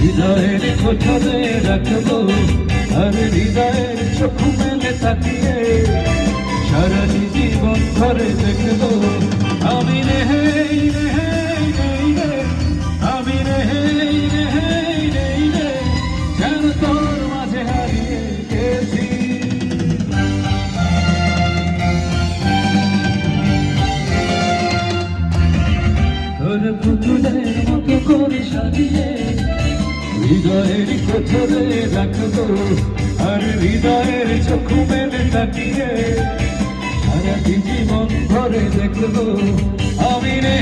হৃদয়ের কোঠরে রাখব, আর হৃদয়ের চোখ মেলে তাকিয়ে সারা জীবন ধরে দেখব। আমি রে যেন তোর মাঝে মতো করে সাজিয়ে হৃদয়ের কোঠরে রাখব আর হৃদয়ের চোখ মেলে তাকিয়ে সারা জীবন ভরে দেখব। আমি রে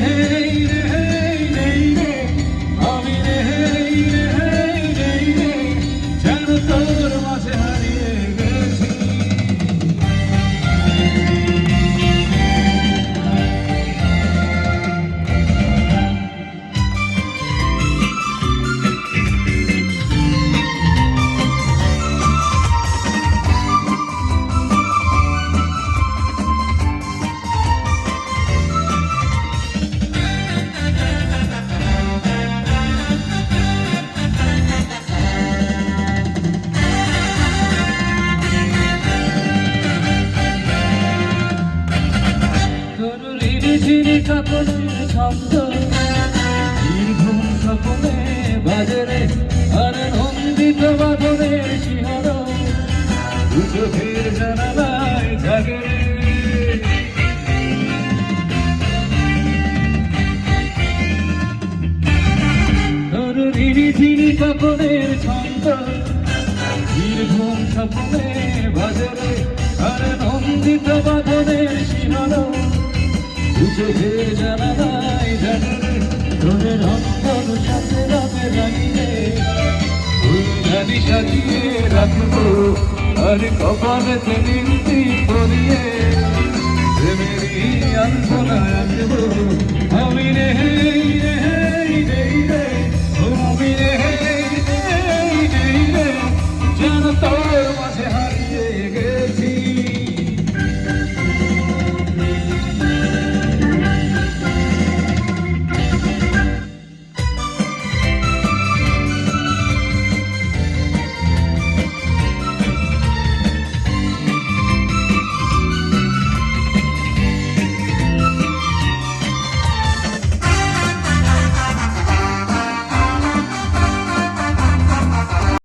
কাপড়ের ছন্দ। নির্ঘুম স্বপ্নে বাজারে আর নন্দিত বাদনের শিহর। দু চোখের জানালায় জাগে তরুণীর ঝিরি কাপড়ের ছন্দ। নির্ঘুম স্বপ্নে উঠে জানালাই জানালে তোদের অন্তর সাথে রাতে রাখিলে ফুলদানি সাজিয়ে রাখব, আর কপালেতে নিন্দি করিয়ে প্রেমেরই আলপনা রাখব আমি রে আমি